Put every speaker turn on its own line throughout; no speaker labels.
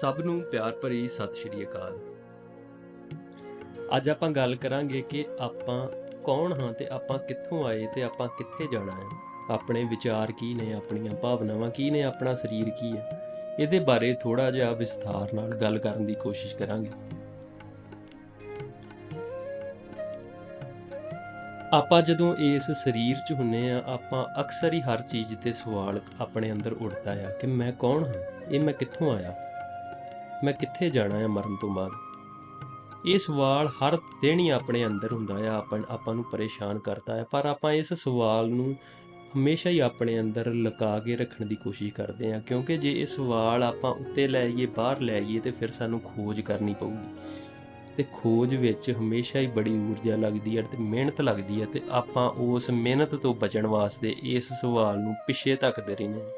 ਸਭ ਨੂੰ ਪਿਆਰ ਭਰੀ ਸਤਿ ਸ਼੍ਰੀ ਅਕਾਲ। ਅੱਜ ਆਪਾਂ ਗੱਲ ਕਰਾਂਗੇ ਕਿ ਆਪਾਂ ਕੌਣ ਹਾਂ ਤੇ ਆਪਾਂ ਕਿੱਥੋਂ ਆਏ ਤੇ ਆਪਾਂ ਕਿੱਥੇ ਜਾਣਾ ਹੈ। ਆਪਣੇ ਵਿਚਾਰ ਕੀ ਨੇ, ਆਪਣੀਆਂ ਭਾਵਨਾਵਾਂ ਕੀ ਨੇ, ਆਪਣਾ ਸਰੀਰ ਕੀ ਹੈ। ਇਹਦੇ ਬਾਰੇ ਥੋੜਾ ਜਿਹਾ ਵਿਸਥਾਰ ਨਾਲ ਗੱਲ ਕਰਨ ਦੀ ਕੋਸ਼ਿਸ਼ ਕਰਾਂਗੇ। ਆਪਾਂ ਜਦੋਂ ਇਸ ਸਰੀਰ 'ਚ ਹੁੰਨੇ ਆ, ਆਪਾਂ ਅਕਸਰ ਹੀ ਹਰ ਚੀਜ਼ ਤੇ ਸਵਾਲ ਆਪਣੇ ਅੰਦਰ ਉੱਠਦਾ ਆ ਕਿ ਮੈਂ ਕੌਣ ਹਾਂ? ਇਹ ਮੈਂ ਕਿੱਥੋਂ ਆਇਆ? ਮੈਂ ਕਿੱਥੇ ਜਾਣਾ ਹੈ ਮਰਨ ਤੋਂ ਬਾਅਦ? ਇਹ ਸਵਾਲ ਹਰ ਦਿਨ ਹੀ ਆਪਣੇ ਅੰਦਰ ਹੁੰਦਾ ਆ ਆਪਾਂ ਆਪਾਂ ਨੂੰ ਪਰੇਸ਼ਾਨ ਕਰਦਾ ਹੈ, ਪਰ ਆਪਾਂ ਇਸ ਸਵਾਲ ਨੂੰ ਹਮੇਸ਼ਾ ਹੀ ਆਪਣੇ ਅੰਦਰ ਲੁਕਾ ਕੇ ਰੱਖਣ ਦੀ ਕੋਸ਼ਿਸ਼ ਕਰਦੇ ਹਾਂ, ਕਿਉਂਕਿ ਜੇ ਇਹ ਸਵਾਲ ਆਪਾਂ ਉੱਤੇ ਲੈ ਜਾਈਏ, ਬਾਹਰ ਲੈ ਜਾਈਏ, ਤੇ ਫਿਰ ਸਾਨੂੰ ਖੋਜ ਕਰਨੀ ਪਊਗੀ। ਤੇ ਖੋਜ ਵਿੱਚ ਹਮੇਸ਼ਾ ਹੀ ਬੜੀ ਊਰਜਾ ਲੱਗਦੀ ਹੈ ਤੇ ਮਿਹਨਤ ਲੱਗਦੀ ਹੈ, ਤੇ ਆਪਾਂ ਉਸ ਮਿਹਨਤ ਤੋਂ ਬਚਣ ਵਾਸਤੇ ਇਸ ਸਵਾਲ ਨੂੰ ਪਿੱਛੇ ਧੱਕਦੇ ਰਹਿੰਦੇ ਹਾਂ।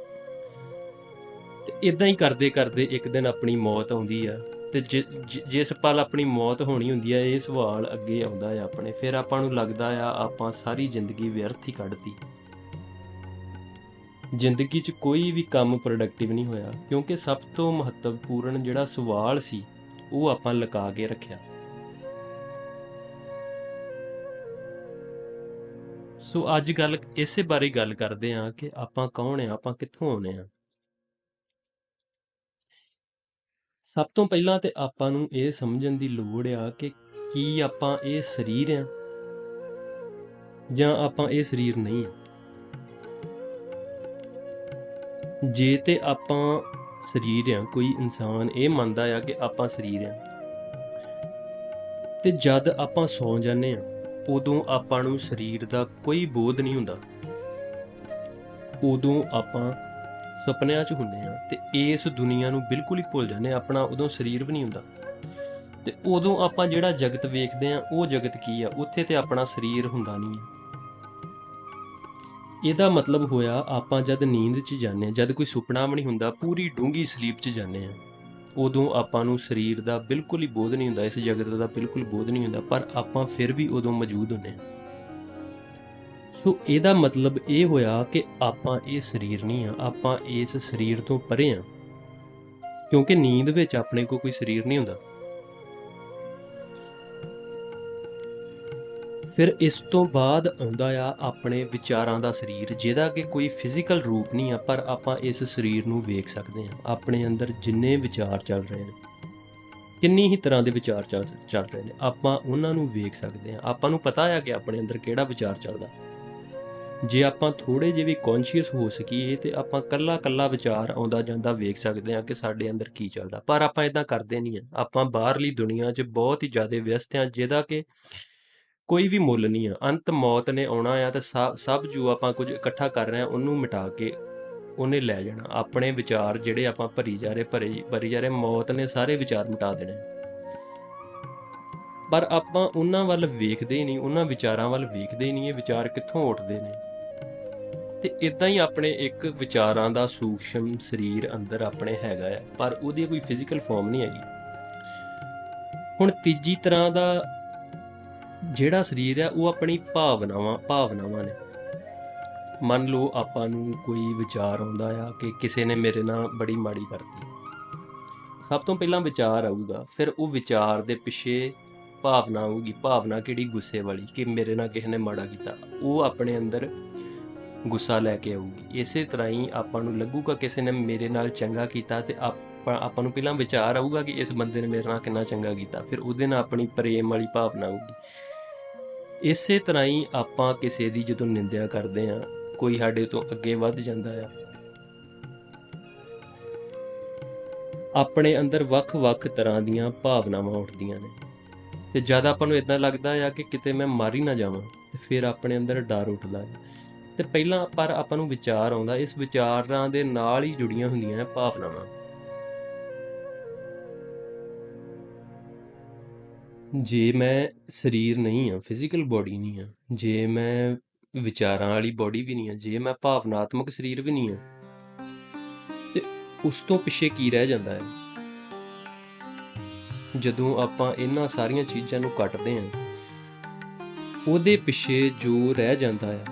ਤੇ ਇਦਾਂ ਹੀ ਕਰਦੇ ਕਰਦੇ ਇੱਕ ਦਿਨ ਆਪਣੀ ਮੌਤ ਆਉਂਦੀ ਆ ਤੇ ਜਿ- ਜਿਸ ਪਲ ਆਪਣੀ ਮੌਤ ਹੋਣੀ ਹੁੰਦੀ ਆ, ਇਹ ਸਵਾਲ ਅੱਗੇ ਆਉਂਦਾ ਆ ਆਪਣੇ, ਫਿਰ ਆਪਾਂ ਨੂੰ ਲੱਗਦਾ ਆ ਆਪਾਂ ਸਾਰੀ ਜ਼ਿੰਦਗੀ ਵਿਅਰਥ ਹੀ ਕੱਢਤੀ। ਜ਼ਿੰਦਗੀ 'ਚ ਕੋਈ ਵੀ ਕੰਮ ਪ੍ਰੋਡਕਟਿਵ ਨਹੀਂ ਹੋਇਆ, ਕਿਉਂਕਿ ਸਭ ਤੋਂ ਮਹੱਤਵਪੂਰਨ ਜਿਹੜਾ ਸਵਾਲ ਸੀ, ਉਹ ਆਪਾਂ ਲੁਕਾ ਕੇ ਰੱਖਿਆ। ਸੋ ਅੱਜ ਗੱਲ ਇਸੇ ਬਾਰੇ ਗੱਲ ਕਰਦੇ ਹਾਂ ਕਿ ਆਪਾਂ ਕੌਣ ਆ, ਆਪਾਂ ਕਿੱਥੋਂ ਆਉਨੇ ਆ। ਸਭ ਤੋਂ ਪਹਿਲਾਂ ਤੇ ਆਪਾਂ ਨੂੰ ਇਹ ਸਮਝਣ ਦੀ ਲੋੜ ਆ ਕਿ ਕੀ ਆਪਾਂ ਇਹ ਸਰੀਰ ਆ ਜਾਂ ਆਪਾਂ ਇਹ ਸਰੀਰ ਨਹੀਂ ਆ। ਜੇ ਤੇ ਆਪਾਂ ਸਰੀਰ ਆ, ਕੋਈ ਇਨਸਾਨ ਇਹ ਮੰਨਦਾ ਆ ਕਿ ਆਪਾਂ ਸਰੀਰ ਆ, ਤੇ ਜਦ ਆਪਾਂ ਸੌਂ ਜਾਂਦੇ ਆ, ਉਦੋਂ ਆਪਾਂ ਨੂੰ ਸਰੀਰ ਦਾ ਕੋਈ ਬੋਧ ਨਹੀਂ ਹੁੰਦਾ। ਉਦੋਂ ਆਪਾਂ ਸੁਪਨਿਆਂ 'ਚ ਹੁੰਦੇ ਆ ਤੇ ਇਸ ਦੁਨੀਆ ਨੂੰ ਬਿਲਕੁਲ ਹੀ ਭੁੱਲ ਜਾਂਦੇ ਆ, ਆਪਣਾ ਉਦੋਂ ਸਰੀਰ ਵੀ ਨਹੀਂ ਹੁੰਦਾ। ਤੇ ਉਦੋਂ ਆਪਾਂ ਜਿਹੜਾ ਜਗਤ ਵੇਖਦੇ ਆ, ਉਹ ਜਗਤ ਕੀ ਆ? ਉੱਥੇ ਤੇ ਆਪਣਾ ਸਰੀਰ ਹੁੰਦਾ ਨਹੀਂ ਆ। ਇਹਦਾ ਮਤਲਬ ਹੋਇਆ ਆਪਾਂ ਜਦ ਨੀਂਦ 'ਚ ਜਾਂਦੇ ਆ, ਜਦ ਕੋਈ ਸੁਪਨਾ ਵੀ ਨਹੀਂ ਹੁੰਦਾ, ਪੂਰੀ ਡੂੰਗੀ ਸਲੀਪ 'ਚ ਜਾਂਦੇ ਆ। ਉਦੋਂ ਆਪਾਂ ਨੂੰ ਸਰੀਰ ਦਾ ਬਿਲਕੁਲ ਹੀ ਬੋਧ ਨਹੀਂ ਹੁੰਦਾ, ਇਸ ਜਗਤ ਦਾ ਬਿਲਕੁਲ ਬੋਧ ਨਹੀਂ ਹੁੰਦਾ, ਪਰ ਆਪਾਂ ਫਿਰ ਵੀ ਉਦੋਂ ਮੌਜੂਦ ਹੁੰਦੇ ਆ। ਸੋ ਇਹਦਾ ਮਤਲਬ ਇਹ ਹੋਇਆ ਕਿ ਆਪਾਂ ਇਹ ਸਰੀਰ ਨਹੀਂ ਆ, ਆਪਾਂ ਇਸ ਸਰੀਰ ਤੋਂ ਪਰੇ ਆ। ਕਿਉਂਕਿ ਨੀਂਦ ਵਿੱਚ ਆਪਣੇ ਕੋਲ ਕੋਈ ਸਰੀਰ ਨਹੀਂ ਹੁੰਦਾ। ਫਿਰ ਇਸ ਤੋਂ ਬਾਅਦ ਆਉਂਦਾ ਆ ਆਪਣੇ ਵਿਚਾਰਾਂ ਦਾ ਸਰੀਰ, ਜਿਹਦਾ ਕਿ ਕੋਈ ਫਿਜ਼ੀਕਲ ਰੂਪ ਨਹੀਂ ਆ, ਪਰ ਆਪਾਂ ਇਸ ਸਰੀਰ ਨੂੰ ਵੇਖ ਸਕਦੇ ਆ। ਆਪਣੇ ਅੰਦਰ ਜਿੰਨੇ ਵਿਚਾਰ ਚੱਲ ਰਹੇ ਨੇ, ਕਿੰਨੀ ਹੀ ਤਰ੍ਹਾਂ ਦੇ ਵਿਚਾਰ ਚੱਲ ਚੱਲ ਰਹੇ ਨੇ, ਆਪਾਂ ਉਹਨਾਂ ਨੂੰ ਵੇਖ ਸਕਦੇ ਆ। ਆਪਾਂ ਨੂੰ ਪਤਾ ਆ ਕਿ ਆਪਣੇ ਅੰਦਰ ਕਿਹੜਾ ਵਿਚਾਰ ਚੱਲਦਾ। ਜੇ ਆਪਾਂ ਥੋੜੇ ਜਿਹੇ ਵੀ ਕੌਨਸ਼ੀਅਸ ਹੋ ਸਕੀਏ ਤੇ ਆਪਾਂ ਕੱਲਾ ਕੱਲਾ ਵਿਚਾਰ ਆਉਂਦਾ ਜਾਂਦਾ ਵੇਖ ਸਕਦੇ ਹਾਂ ਕਿ ਸਾਡੇ ਅੰਦਰ ਕੀ ਚੱਲਦਾ। ਪਰ ਆਪਾਂ ਇਦਾਂ ਕਰਦੇ ਨਹੀਂ ਆ ਆਪਾਂ ਬਾਹਰਲੀ ਦੁਨੀਆ 'ਚ ਬਹੁਤ ਹੀ ਜ਼ਿਆਦਾ ਵਿਅਸਤ ਆ ਜਿਹਦਾ ਕਿ ਕੋਈ ਵੀ ਮੁੱਲ ਨਹੀਂ ਆ। ਅੰਤ ਮੌਤ ਨੇ ਆਉਣਾ ਆ ਤੇ ਸਭ ਸਭ ਜੋ ਆਪਾਂ ਕੁਝ ਇਕੱਠਾ ਕਰ ਰਹੇ ਆ ਉਹਨੂੰ ਮਿਟਾ ਕੇ ਉਹਨੇ ਲੈ ਜਾਣਾ। ਆਪਣੇ ਵਿਚਾਰ ਜਿਹੜੇ ਆਪਾਂ ਭਰੀ ਜਾ ਰਹੇ, ਭਰੇ, ਭਰੀ ਜਾ ਰਹੇ, ਮੌਤ ਨੇ ਸਾਰੇ ਵਿਚਾਰ ਮਿਟਾ ਦੇਣੇ। ਪਰ ਆਪਾਂ ਉਹਨਾਂ ਵੱਲ ਵੇਖਦੇ ਹੀ ਨਹੀਂ, ਉਹਨਾਂ ਵਿਚਾਰਾਂ ਵੱਲ ਵੇਖਦੇ ਹੀ ਨਹੀਂ, ਇਹ ਵਿਚਾਰ ਕਿੱਥੋਂ ਉੱਠਦੇ ਨੇ? ਤੇ ਇਦਾਂ ਹੀ ਆਪਣੇ ਇੱਕ ਵਿਚਾਰਾਂ ਦਾ ਸੂਖਸ਼ਮ ਸਰੀਰ ਅੰਦਰ ਆਪਣੇ ਹੈਗਾ ਆ, ਪਰ ਉਹਦੀ ਕੋਈ ਫਿਜ਼ੀਕਲ ਫਾਰਮ ਨਹੀਂ ਹੈਗੀ। ਹੁਣ ਤੀਜੀ ਤਰ੍ਹਾਂ ਦਾ ਜਿਹੜਾ ਸਰੀਰ ਆ, ਉਹ ਆਪਣੀ ਭਾਵਨਾਵਾਂ ਭਾਵਨਾਵਾਂ ਨੇ। ਮੰਨ ਲਓ ਆਪਾਂ ਨੂੰ ਕੋਈ ਵਿਚਾਰ ਆਉਂਦਾ ਆ ਕਿ ਕਿਸੇ ਨੇ ਮੇਰੇ ਨਾਲ ਬੜੀ ਮਾੜੀ ਕਰਤੀ। ਸਭ ਤੋਂ ਪਹਿਲਾਂ ਵਿਚਾਰ ਆਊਗਾ, ਫਿਰ ਉਹ ਵਿਚਾਰ ਦੇ ਪਿੱਛੇ ਭਾਵਨਾ ਆਊਗੀ। ਭਾਵਨਾ ਕਿਹੜੀ? ਗੁੱਸੇ ਵਾਲੀ ਕਿ ਮੇਰੇ ਨਾਲ ਕਿਸੇ ਨੇ ਮਾੜਾ ਕੀਤਾ। ਉਹ ਆਪਣੇ ਅੰਦਰ ਗੁੱਸਾ ਲੈ ਕੇ ਆਊਗੀ। ਇਸੇ ਤਰ੍ਹਾਂ ਹੀ ਆਪਾਂ ਨੂੰ ਲੱਗੂਗਾ ਕਿਸੇ ਨੇ ਮੇਰੇ ਨਾਲ ਚੰਗਾ ਕੀਤਾ ਤੇ ਆਪਾਂ ਆਪਾਂ ਨੂੰ ਪਹਿਲਾਂ ਵਿਚਾਰ ਆਊਗਾ ਕਿ ਇਸ ਬੰਦੇ ਨੇ ਮੇਰੇ ਨਾਲ ਕਿੰਨਾ ਚੰਗਾ ਕੀਤਾ, ਫਿਰ ਉਹਦੇ ਨਾਲ ਆਪਣੀ ਪ੍ਰੇਮ ਵਾਲੀ ਭਾਵਨਾ ਆਊਗੀ। ਇਸੇ ਤਰ੍ਹਾਂ ਹੀ ਆਪਾਂ ਕਿਸੇ ਦੀ ਜਦੋਂ ਨਿੰਦਿਆ ਕਰਦੇ ਆ ਕੋਈ ਸਾਡੇ ਤੋਂ ਅੱਗੇ ਵੱਧ ਜਾਂਦਾ ਆ, ਆਪਣੇ ਅੰਦਰ ਵੱਖ-ਵੱਖ ਤਰ੍ਹਾਂ ਦੀਆਂ ਭਾਵਨਾਵਾਂ ਉੱਠਦੀਆਂ ਨੇ। ਤੇ ਜਦ ਆਪਾਂ ਨੂੰ ਇਦਾਂ ਲੱਗਦਾ ਆ ਕਿ ਕਿਤੇ ਮੈਂ ਮਾਰੀ ਨਾ ਜਾਵਾਂ, ਤੇ ਫਿਰ ਆਪਣੇ ਅੰਦਰ ਡਰ ਉੱਠਦਾ ਹੈ ਤੇ ਪਹਿਲਾਂ ਪਰ ਆਪਾਂ ਨੂੰ ਵਿਚਾਰ ਆਉਂਦਾ, ਇਸ ਵਿਚਾਰਾਂ ਦੇ ਨਾਲ ਹੀ ਜੁੜੀਆਂ ਹੁੰਦੀਆਂ ਨੇ ਭਾਵਨਾਵਾਂ। ਜੇ ਮੈਂ ਸਰੀਰ ਨਹੀਂ ਆ ਫਿਜ਼ੀਕਲ ਬਾਡੀ ਨਹੀਂ ਆ ਜੇ ਮੈਂ ਵਿਚਾਰਾਂ ਵਾਲੀ ਬਾਡੀ ਵੀ ਨਹੀਂ ਆ ਜੇ ਮੈਂ ਭਾਵਨਾਤਮਕ ਸਰੀਰ ਵੀ ਨਹੀਂ ਆ ਤੇ ਉਸ ਤੋਂ ਪਿੱਛੇ ਕੀ ਰਹਿ ਜਾਂਦਾ ਹੈ? ਜਦੋਂ ਆਪਾਂ ਇਹਨਾਂ ਸਾਰੀਆਂ ਚੀਜ਼ਾਂ ਨੂੰ ਕੱਟਦੇ ਆ ਉਹਦੇ ਪਿੱਛੇ ਜੋ ਰਹਿ ਜਾਂਦਾ ਹੈ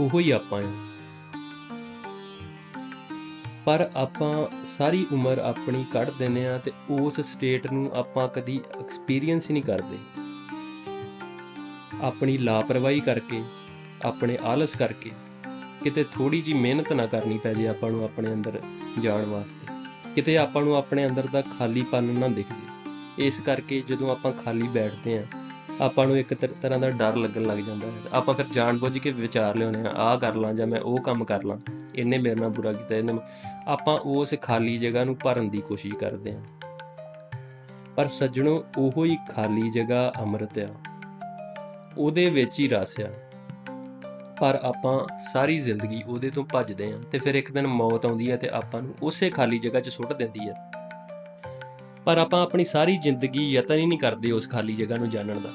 ਉਹੋ ਹੀ ਆਪਾਂ ਆ ਪਰ ਆਪਾਂ ਸਾਰੀ ਉਮਰ ਆਪਣੀ ਕੱਢ ਦਿੰਦੇ ਆ ਤੇ ਉਸ ਸਟੇਟ ਨੂੰ ਆਪਾਂ ਕਦੀ ਐਕਸਪੀਰੀਅੰਸ ਹੀ ਨਹੀਂ ਕਰਦੇ। ਆਪਣੀ ਲਾਪਰਵਾਹੀ ਕਰਕੇ, ਆਪਣੇ ਆਲਸ ਕਰਕੇ ਕਿਤੇ ਥੋੜੀ ਜੀ ਮਿਹਨਤ ਨਾ ਕਰਨੀ ਪੈ ਜੇ ਆਪਾਂ ਨੂੰ ਆਪਣੇ ਅੰਦਰ ਜਾਣ ਵਾਸਤੇ। ਕਿਤੇ ਆਪਾਂ ਨੂੰ ਆਪਣੇ ਅੰਦਰ ਦਾ ਖਾਲੀਪਨ ਨਾ ਦਿਖ ਜੇ ਇਸ ਕਰਕੇ ਜਦੋਂ ਆਪਾਂ ਖਾਲੀ ਬੈਠਦੇ ਆ ਆਪਾਂ ਨੂੰ ਇੱਕ ਤਰ- ਤਰ੍ਹਾਂ ਦਾ ਡਰ ਲੱਗਣ ਲੱਗ ਜਾਂਦਾ ਹੈ। ਆਪਾਂ ਫਿਰ ਜਾਣਬੁੱਝ ਕੇ ਵਿਚਾਰ ਲਿਆਉਂਦੇ ਆ ਆਹ ਕਰ ਲਾਂ ਜਾਂ ਮੈਂ ਉਹ ਕੰਮ ਕਰ ਲਾਂ। ਇਹਨੇ ਮੇਰੇ ਨਾਲ ਬੁਰਾ ਕੀਤਾ, ਇਹਨੇ ਆਪਾਂ ਉਸ ਖਾਲੀ ਜਗ੍ਹਾ ਨੂੰ ਭਰਨ ਦੀ ਕੋਸ਼ਿਸ਼ ਕਰਦੇ ਆ ਪਰ ਸੱਜਣੋ, ਉਹੋ ਹੀ ਖਾਲੀ ਜਗ੍ਹਾ ਅੰਮ੍ਰਿਤ ਆ। ਉਹਦੇ ਵਿੱਚ ਹੀ ਰਸ ਆ। ਪਰ ਆਪਾਂ ਸਾਰੀ ਜ਼ਿੰਦਗੀ ਉਹਦੇ ਤੋਂ ਭੱਜਦੇ ਆਂ ਤੇ ਫਿਰ ਇੱਕ ਦਿਨ ਮੌਤ ਆਉਂਦੀ ਹੈ ਤੇ ਆਪਾਂ ਨੂੰ ਉਸੇ ਖਾਲੀ ਜਗ੍ਹਾ 'ਚ ਸੁੱਟ ਦਿੰਦੀ ਹੈ। ਪਰ ਆਪਾਂ ਆਪਣੀ ਸਾਰੀ ਜ਼ਿੰਦਗੀ ਯਤਨ ਹੀ ਨਹੀਂ ਕਰਦੇ ਉਸ ਖਾਲੀ ਜਗ੍ਹਾ ਨੂੰ ਜਾਣਨ ਦਾ।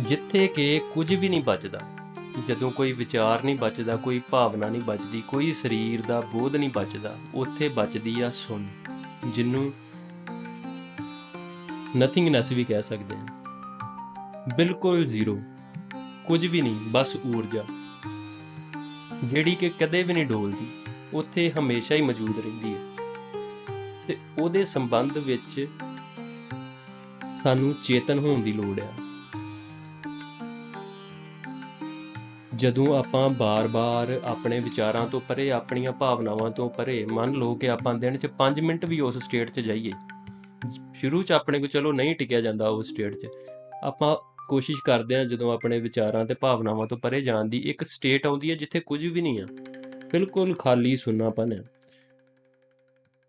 ਜਿੱਥੇ ਕਿ ਕੁਝ ਵੀ ਨਹੀਂ ਬਚਦਾ। ਜਦੋਂ ਕੋਈ ਵਿਚਾਰ ਨਹੀਂ ਬਚਦਾ, ਕੋਈ ਭਾਵਨਾ ਨਹੀਂ ਬਚਦੀ, ਕੋਈ ਸਰੀਰ ਦਾ ਬੋਧ ਨਹੀਂ ਬਚਦਾ, ਉੱਥੇ ਬਚਦੀ ਆ ਸੁਣ, ਜਿਹਨੂੰ ਨਥਿੰਗਨੈਸ ਵੀ ਕਹਿ ਸਕਦੇ ਹਾਂ ਬਿਲਕੁਲ ਜ਼ੀਰੋ। ਕੁਝ ਵੀ ਨਹੀਂ, ਬਸ ਊਰਜਾ। ਜਿਹੜੀ ਕਿ ਕਦੇ ਵੀ ਨਹੀਂ ਡੋਲਦੀ, ਉੱਥੇ ਹਮੇਸ਼ਾ ਹੀ ਮੌਜੂਦ ਰਹਿੰਦੀ ਹੈ। ਤੇ ਉਹਦੇ ਸੰਬੰਧ ਵਿੱਚ ਸਾਨੂੰ ਚੇਤਨ ਹੋਣ ਦੀ ਲੋੜ ਹੈ ਜਦੋਂ ਆਪਾਂ ਬਾਰ-ਬਾਰ ਆਪਣੇ ਵਿਚਾਰਾਂ ਤੋਂ ਪਰੇ, ਆਪਣੀਆਂ ਭਾਵਨਾਵਾਂ ਤੋਂ ਪਰੇ, ਮੰਨ ਲਓ ਕਿ ਆਪਾਂ ਦਿਨ 'ਚ 5 ਮਿੰਟ ਵੀ ਉਸ ਸਟੇਟ 'ਚ ਜਾਈਏ, ਸ਼ੁਰੂ 'ਚ ਆਪਣੇ ਕੋ ਚਲੋ ਨਹੀਂ ਟਿਕਿਆ ਜਾਂਦਾ ਉਸ ਸਟੇਟ 'ਚ, ਆਪਾਂ ਕੋਸ਼ਿਸ਼ ਕਰਦੇ ਹਾਂ ਜਦੋਂ ਆਪਣੇ ਵਿਚਾਰਾਂ ਤੇ ਭਾਵਨਾਵਾਂ ਤੋਂ ਪਰੇ ਜਾਣ ਦੀ, ਇੱਕ ਸਟੇਟ ਆਉਂਦੀ ਹੈ ਜਿੱਥੇ ਕੁਝ ਵੀ ਨਹੀਂ ਆ। ਬਿਲਕੁਲ ਖਾਲੀ ਸੁੰਨਾਪਨ ਹੈ।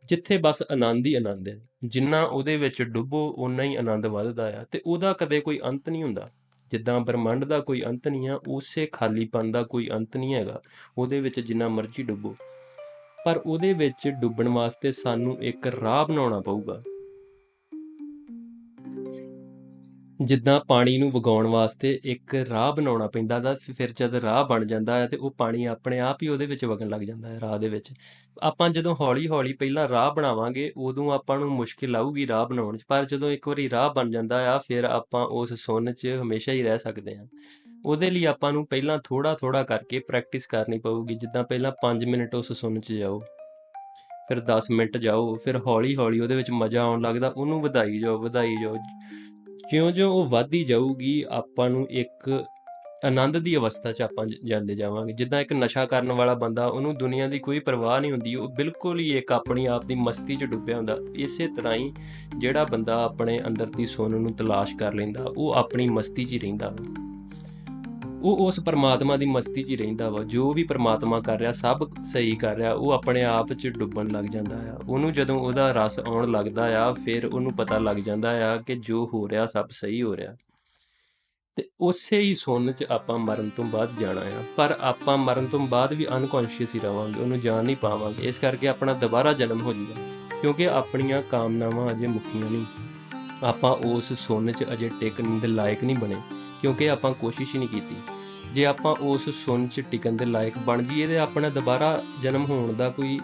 ਜਿੱਥੇ ਬਸ ਆਨੰਦ ਹੀ ਆਨੰਦ ਹੈ। ਜਿੰਨਾ ਉਹਦੇ ਵਿੱਚ ਡੁੱਬੋ ਉਨਾ ਹੀ ਆਨੰਦ ਵੱਧਦਾ ਆ ਤੇ ਉਹਦਾ ਕਦੇ ਕੋਈ ਅੰਤ ਨਹੀਂ ਹੁੰਦਾ। ਜਿੱਦਾਂ ਬ੍ਰਹਮੰਡ ਦਾ ਕੋਈ ਅੰਤ ਨਹੀਂ ਆ, ਉਸੇ ਖਾਲੀਪਨ ਦਾ ਕੋਈ ਅੰਤ ਨਹੀਂ ਹੈਗਾ। ਉਹਦੇ ਵਿੱਚ ਜਿੰਨਾ ਮਰਜ਼ੀ ਡੁੱਬੋ। ਪਰ ਉਹਦੇ ਵਿੱਚ ਡੁੱਬਣ ਵਾਸਤੇ ਸਾਨੂੰ ਇੱਕ ਰਾਹ ਬਣਾਉਣਾ ਪਊਗਾ। ਜਿੱਦਾਂ ਪਾਣੀ ਨੂੰ ਵਗਾਉਣ ਵਾਸਤੇ ਇੱਕ ਰਾਹ ਬਣਾਉਣਾ ਪੈਂਦਾ ਦਾ ਫਿਰ ਜਦ ਰਾਹ ਬਣ ਜਾਂਦਾ ਹੈ ਤੇ ਉਹ ਪਾਣੀ ਆਪਣੇ ਆਪ ਹੀ ਉਹਦੇ ਵਿੱਚ ਵਗਣ ਲੱਗ ਜਾਂਦਾ ਹੈ ਰਾਹ ਦੇ ਵਿੱਚ। ਆਪਾਂ ਜਦੋਂ ਹੌਲੀ-ਹੌਲੀ ਪਹਿਲਾਂ ਰਾਹ ਬਣਾਵਾਂਗੇ, ਉਦੋਂ ਆਪਾਂ ਨੂੰ ਮੁਸ਼ਕਿਲ ਆਊਗੀ ਰਾਹ ਬਣਾਉਣ 'ਚ, ਪਰ ਜਦੋਂ ਇੱਕ ਵਾਰੀ ਰਾਹ ਬਣ ਜਾਂਦਾ ਆ, ਫਿਰ ਆਪਾਂ ਉਸ ਸੁੰਨ 'ਚ ਹਮੇਸ਼ਾ ਹੀ ਰਹਿ ਸਕਦੇ ਹਾਂ। ਉਹਦੇ ਲਈ ਆਪਾਂ ਨੂੰ ਪਹਿਲਾਂ ਥੋੜਾ-ਥੋੜਾ ਕਰਕੇ ਪ੍ਰੈਕਟਿਸ ਕਰਨੀ ਪਊਗੀ, ਜਿੱਦਾਂ ਪਹਿਲਾਂ 5 ਮਿੰਟ ਉਸ ਸੁੰਨ 'ਚ ਜਾਓ, ਫਿਰ 10 ਮਿੰਟ ਜਾਓ, ਫਿਰ ਹੌਲੀ-ਹੌਲੀ ਉਹਦੇ ਵਿੱਚ ਮਜ਼ਾ ਆਉਣ ਲੱਗਦਾ, ਉਹਨੂੰ ਵਧਾਈ ਜਾਓ ਵਧਾਈ ਜਾਓ। ਜਿਉਂ-ਜਿਉਂ ਉਹ ਵੱਧਦੀ ਜਾਊਗੀ, ਆਪਾਂ ਨੂੰ ਇੱਕ ਆਨੰਦ ਦੀ ਅਵਸਥਾ 'ਚ ਆਪਾਂ ਜਾਂਦੇ ਜਾਵਾਂਗੇ। ਜਿੱਦਾਂ ਇੱਕ ਨਸ਼ਾ ਕਰਨ ਵਾਲਾ ਬੰਦਾ, ਉਹਨੂੰ ਦੁਨੀਆ ਦੀ ਕੋਈ ਪਰਵਾਹ ਨਹੀਂ ਹੁੰਦੀ, ਉਹ ਬਿਲਕੁਲ ਹੀ ਇੱਕ ਆਪਣੀ ਆਪ ਦੀ ਮਸਤੀ 'ਚ ਡੁੱਬਿਆ ਹੁੰਦਾ। ਇਸੇ ਤਰ੍ਹਾਂ ਹੀ ਜਿਹੜਾ ਬੰਦਾ ਆਪਣੇ ਅੰਦਰ ਦੀ ਸੁੰਨ ਨੂੰ ਤਲਾਸ਼ ਕਰ ਲੈਂਦਾ, ਉਹ ਆਪਣੀ ਮਸਤੀ 'ਚ ਹੀ ਰਹਿੰਦਾ। ਉਹ ਉਸ ਪਰਮਾਤਮਾ ਦੀ ਮਸਤੀ 'ਚ ਹੀ ਰਹਿੰਦਾ ਵਾ। ਜੋ ਵੀ ਪਰਮਾਤਮਾ ਕਰ ਰਿਹਾ, ਸਭ ਸਹੀ ਕਰ ਰਿਹਾ, ਉਹ ਆਪਣੇ ਆਪ 'ਚ ਡੁੱਬਣ ਲੱਗ ਜਾਂਦਾ ਆ। ਉਹਨੂੰ ਜਦੋਂ ਉਹਦਾ ਰਸ ਆਉਣ ਲੱਗਦਾ ਆ, ਫਿਰ ਉਹਨੂੰ ਪਤਾ ਲੱਗ ਜਾਂਦਾ ਆ ਕਿ ਜੋ ਹੋ ਰਿਹਾ, ਸਭ ਸਹੀ ਹੋ ਰਿਹਾ। ਤੇ ਉਸੇ ਹੀ ਸੁੰਨ 'ਚ ਆਪਾਂ ਮਰਨ ਤੋਂ ਬਾਅਦ ਜਾਣਾ ਆ। ਪਰ ਆਪਾਂ ਮਰਨ ਤੋਂ ਬਾਅਦ ਵੀ ਅਨਕੌਂਸ਼ੀਅਸ ਹੀ ਰਵਾਂਗੇ, ਉਹਨੂੰ ਜਾਣ ਨਹੀਂ ਪਾਵਾਂਗੇ। ਇਸ ਕਰਕੇ ਆਪਣਾ ਦੁਬਾਰਾ ਜਨਮ ਹੋ ਜਾਊਗਾ ਕਿਉਂਕਿ ਆਪਣੀਆਂ ਕਾਮਨਾਵਾਂ ਅਜੇ ਮੁੱਕੀਆਂ ਨਹੀਂ। ਆਪਾਂ ਉਸ ਸੁੰਨ 'ਚ ਅਜੇ ਟਿਕਣ ਦੇ ਲਾਇਕ ਨਹੀਂ ਬਣੇ। ਕਿਉਂਕਿ ਆਪਾਂ ਕੋਸ਼ਿਸ਼ ਹੀ ਨਹੀਂ ਕੀਤੀ। ਜੇ ਆਪਾਂ ਉਸ ਸੁਣ 'ਚ ਟਿਕਣ ਦੇ ਲਾਇਕ ਬਣ ਜਾਈਏ ਤੇ ਆਪਣਾ ਦੁਬਾਰਾ ਜਨਮ ਹੋਣ ਦਾ ਕੋਈ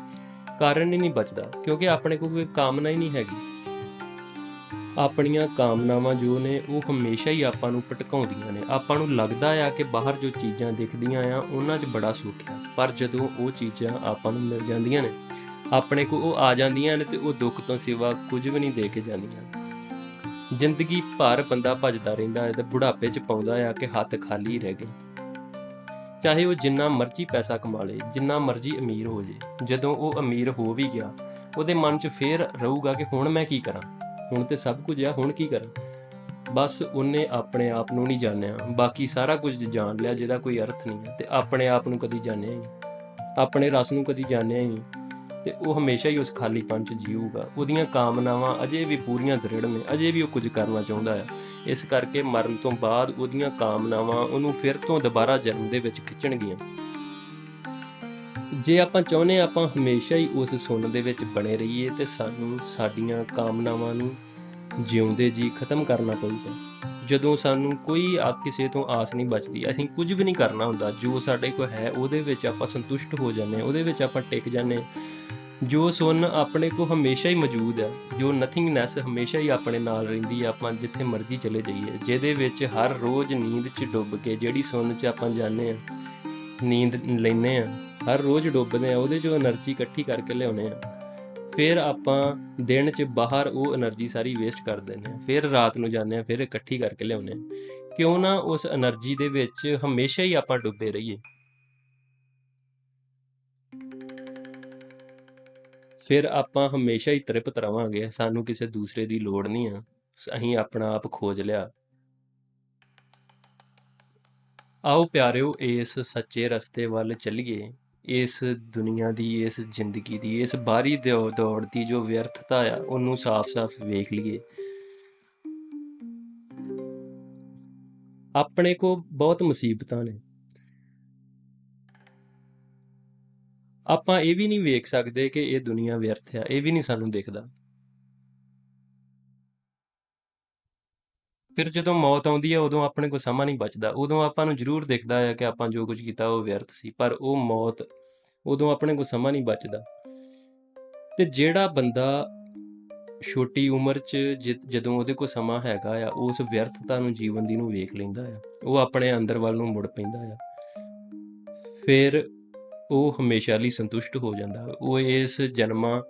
ਕਾਰਨ ਹੀ ਨਹੀਂ ਬਚਦਾ, ਕਿਉਂਕਿ ਆਪਣੇ ਕੋਲ ਕੋਈ ਕਾਮਨਾ ਹੀ ਨਹੀਂ ਹੈਗੀ। ਆਪਣੀਆਂ ਕਾਮਨਾਵਾਂ ਜੋ ਨੇ, ਉਹ ਹਮੇਸ਼ਾ ਹੀ ਆਪਾਂ ਨੂੰ ਭਟਕਾਉਂਦੀਆਂ ਨੇ। ਆਪਾਂ ਨੂੰ ਲੱਗਦਾ ਆ ਕਿ ਬਾਹਰ ਜੋ ਚੀਜ਼ਾਂ ਦਿਖਦੀਆਂ ਆ, ਉਹਨਾਂ 'ਚ ਬੜਾ ਸੁੱਖ ਆ। ਪਰ ਜਦੋਂ ਉਹ ਚੀਜ਼ਾਂ ਆਪਾਂ ਨੂੰ ਮਿਲ ਜਾਂਦੀਆਂ ਨੇ, ਆਪਣੇ ਕੋਲ ਉਹ ਆ ਜਾਂਦੀਆਂ ਨੇ ਤੇ ਉਹ ਦੁੱਖ ਤੋਂ ਸਿਵਾ ਕੁਝ ਵੀ ਨਹੀਂ ਦੇ ਕੇ ਜਾਂਦੀਆਂ। ਜ਼ਿੰਦਗੀ ਭਰ ਬੰਦਾ ਭੱਜਦਾ ਰਹਿੰਦਾ ਹੈ ਤੇ ਬੁਢਾਪੇ 'ਚ ਪਾਉਂਦਾ ਆ ਕਿ ਹੱਥ ਖਾਲੀ ਰਹਿ ਗਏ। ਚਾਹੇ ਉਹ ਜਿੰਨਾ ਮਰਜ਼ੀ ਪੈਸਾ ਕਮਾ ਲੇ, ਜਿੰਨਾ ਮਰਜ਼ੀ ਅਮੀਰ ਹੋ ਜੇ, ਜਦੋਂ ਉਹ ਅਮੀਰ ਹੋ ਵੀ ਗਿਆ, ਉਹਦੇ ਮਨ 'ਚ ਫੇਰ ਰਹੂਗਾ ਕਿ ਹੁਣ ਮੈਂ ਕੀ ਕਰਾਂ? ਹੁਣ ਤੇ ਸਭ ਕੁਝ ਆ, ਹੁਣ ਕੀ ਕਰਾਂ? ਬਸ ਉਹਨੇ ਆਪਣੇ ਆਪ ਨੂੰ ਨਹੀਂ ਜਾਣਿਆ, ਬਾਕੀ ਸਾਰਾ ਕੁਝ ਜਾਣ ਲਿਆ, ਜਿਹਦਾ ਕੋਈ ਅਰਥ ਨਹੀਂ ਹੈ, ਤੇ ਆਪਣੇ ਆਪ ਨੂੰ ਕਦੀ ਜਾਣਿਆ ਹੀ ਨਹੀਂ। ਆਪਣੇ ਰਸ ਨੂੰ ਕਦੀ ਜਾਣਿਆ ਹੀ ਨਹੀਂ। ਤੇ ਉਹ ਹਮੇਸ਼ਾ ਹੀ ਉਸ ਖਾਲੀਪਨ 'ਚ ਜੀਊਗਾ। ਉਹਦੀਆਂ ਕਾਮਨਾਵਾਂ ਅਜੇ ਵੀ ਪੂਰੀਆਂ ਦ੍ਰਿੜ ਨੇ, ਅਜੇ ਵੀ ਉਹ ਕੁਝ ਕਰਨਾ ਚਾਹੁੰਦਾ ਹੈ ਇਸ ਕਰਕੇ ਮਰਨ ਤੋਂ ਬਾਅਦ ਉਹਦੀਆਂ ਕਾਮਨਾਵਾਂ ਉਹਨੂੰ ਫਿਰ ਤੋਂ ਦੁਬਾਰਾ ਜਨਮ ਦੇ ਵਿੱਚ ਖਿੱਚਣਗੀਆਂ। ਜੇ ਆਪਾਂ ਚਾਹੁੰਦੇ ਹਾਂ ਆਪਾਂ ਹਮੇਸ਼ਾ ਹੀ ਉਸ ਸੁੰਨ ਦੇ ਵਿੱਚ ਬਣੇ ਰਹੀਏ, ਤੇ ਸਾਨੂੰ ਸਾਡੀਆਂ ਕਾਮਨਾਵਾਂ ਨੂੰ ਜਿਉਂਦੇ ਜੀ ਖਤਮ ਕਰਨਾ ਪਊਗਾ। ਜਦੋਂ ਸਾਨੂੰ ਕੋਈ ਆ ਕਿਸੇ ਤੋਂ ਆਸ ਨਹੀਂ ਬਚਦੀ, ਅਸੀਂ ਕੁਝ ਵੀ ਨਹੀਂ ਕਰਨਾ ਹੁੰਦਾ। ਜੋ ਸਾਡੇ ਕੋਲ ਹੈ, ਉਹਦੇ ਵਿੱਚ ਆਪਾਂ ਸੰਤੁਸ਼ਟ ਹੋ ਜਾਂਦੇ ਹਾਂ, ਉਹਦੇ ਵਿੱਚ ਆਪਾਂ ਟਿਕ ਜਾਂਦੇ ਜੋ ਸੁੰਨ ਆਪਣੇ ਕੋ ਹਮੇਸ਼ਾ ਹੀ ਮੌਜੂਦ ਹੈ, ਜੋ ਨਥਿੰਗਨੈਸ ਹਮੇਸ਼ਾ ਹੀ ਆਪਣੇ ਨਾਲ ਰਹਿੰਦੀ ਹੈ, ਆਪਾਂ ਜਿੱਥੇ ਮਰਜ਼ੀ ਚਲੇ ਜਾਈਏ, ਜਿਹਦੇ ਵਿੱਚ ਹਰ ਰੋਜ਼ ਨੀਂਦ 'ਚ ਡੁੱਬ ਕੇ ਜਿਹੜੀ ਸੁਨ 'ਚ ਆਪਾਂ ਜਾਂਦੇ ਆ ਨੀਂਦ ਲੈਨੇ ਆ ਹਰ ਰੋਜ਼ ਡੁੱਬਦੇ ਆ ਉਹਦੇ 'ਚੋਂ એનર્ਜੀ ਇਕੱਠੀ ਕਰਕੇ ਲਿਆਉਨੇ ਆ ਫਿਰ ਆਪਾਂ ਦਿਨ 'ਚ ਬਾਹਰ ਉਹ એનર્ਜੀ ਸਾਰੀ ਵੇਸਟ ਕਰ ਦਿੰਦੇ ਆ ਫਿਰ ਰਾਤ ਨੂੰ ਜਾਂਦੇ ਆ ਫਿਰ ਇਕੱਠੀ ਕਰਕੇ ਲਿਆਉਨੇ ਆ ਕਿਉਂ ਨਾ ਉਸ એનર્ਜੀ ਦੇ ਵਿੱਚ ਹਮੇਸ਼ਾ ਹੀ ਆਪਾਂ ਡੁੱਬੇ ਰਹੀਏ। ਫਿਰ ਆਪਾਂ ਹਮੇਸ਼ਾ ਹੀ ਤ੍ਰਿਪਤ ਰਵਾਂਗੇ, ਸਾਨੂੰ ਕਿਸੇ ਦੂਸਰੇ ਦੀ ਲੋੜ ਨਹੀਂ ਆ। ਅਸੀਂ ਆਪਣਾ ਆਪ ਖੋਜ ਲਿਆ। ਆਓ ਪਿਆਰਿਓ, ਇਸ ਸੱਚੇ ਰਸਤੇ ਵੱਲ ਚੱਲੀਏ। ਇਸ ਦੁਨੀਆ ਦੀ, ਇਸ ਜ਼ਿੰਦਗੀ ਦੀ, ਇਸ ਬਾਹਰੀ ਦੌ- ਦੌੜ ਦੀ ਜੋ ਵਿਅਰਥਤਾ ਆ, ਉਹਨੂੰ ਸਾਫ਼-ਸਾਫ਼ ਵੇਖ ਲਈਏ। ਆਪਣੇ ਕੋ ਬਹੁਤ ਮੁਸੀਬਤਾਂ ਨੇ। ਆਪਾਂ ਇਹ ਵੀ ਨਹੀਂ ਵੇਖ ਸਕਦੇ ਕਿ ਇਹ ਦੁਨੀਆ ਵਿਅਰਥ ਆ ਇਹ ਵੀ ਨਹੀਂ ਸਾਨੂੰ ਦਿਖਦਾ। ਫਿਰ ਜਦੋਂ ਮੌਤ ਆਉਂਦੀ ਹੈ, ਉਦੋਂ ਆਪਣੇ ਕੋਲ ਸਮਾਂ ਨਹੀਂ ਬਚਦਾ। ਉਦੋਂ ਆਪਾਂ ਨੂੰ ਜ਼ਰੂਰ ਦਿਖਦਾ ਹੈ ਕਿ ਆਪਾਂ ਜੋ ਕੁਝ ਕੀਤਾ ਉਹ ਵਿਅਰਥ ਸੀ, ਪਰ ਉਹ ਮੌਤ ਉਦੋਂ ਆਪਣੇ ਕੋਲ ਸਮਾਂ ਨਹੀਂ ਬਚਦਾ। ਤੇ ਜਿਹੜਾ ਬੰਦਾ ਛੋਟੀ ਉਮਰ 'ਚ ਜਿ- ਜਦੋਂ ਉਹਦੇ ਕੋਲ ਸਮਾਂ ਹੈਗਾ ਆ, ਉਸ ਵਿਅਰਥਤਾ ਨੂੰ ਜੀਵਨ ਦੀ ਨੂੰ ਵੇਖ ਲੈਂਦਾ ਆ। ਉਹ ਆਪਣੇ ਅੰਦਰ ਵੱਲ ਨੂੰ ਮੁੜ ਪੈਂਦਾ ਆ। ਫਿਰ ਉਹ ਹਮੇਸ਼ਾ ਲਈ ਸੰਤੁਸ਼ਟ ਹੋ ਜਾਂਦਾ ਉਹ ਇਸ ਜਨਮਾਂ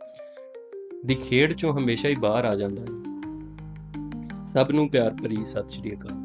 ਦੀ ਖੇਡ ਚੋਂ ਹਮੇਸ਼ਾ ਹੀ ਬਾਹਰ ਆ ਜਾਂਦਾ ਸਭ ਨੂੰ ਪਿਆਰ ਭਰੀ ਸਤਿ ਸ਼੍ਰੀ ਅਕਾਲ।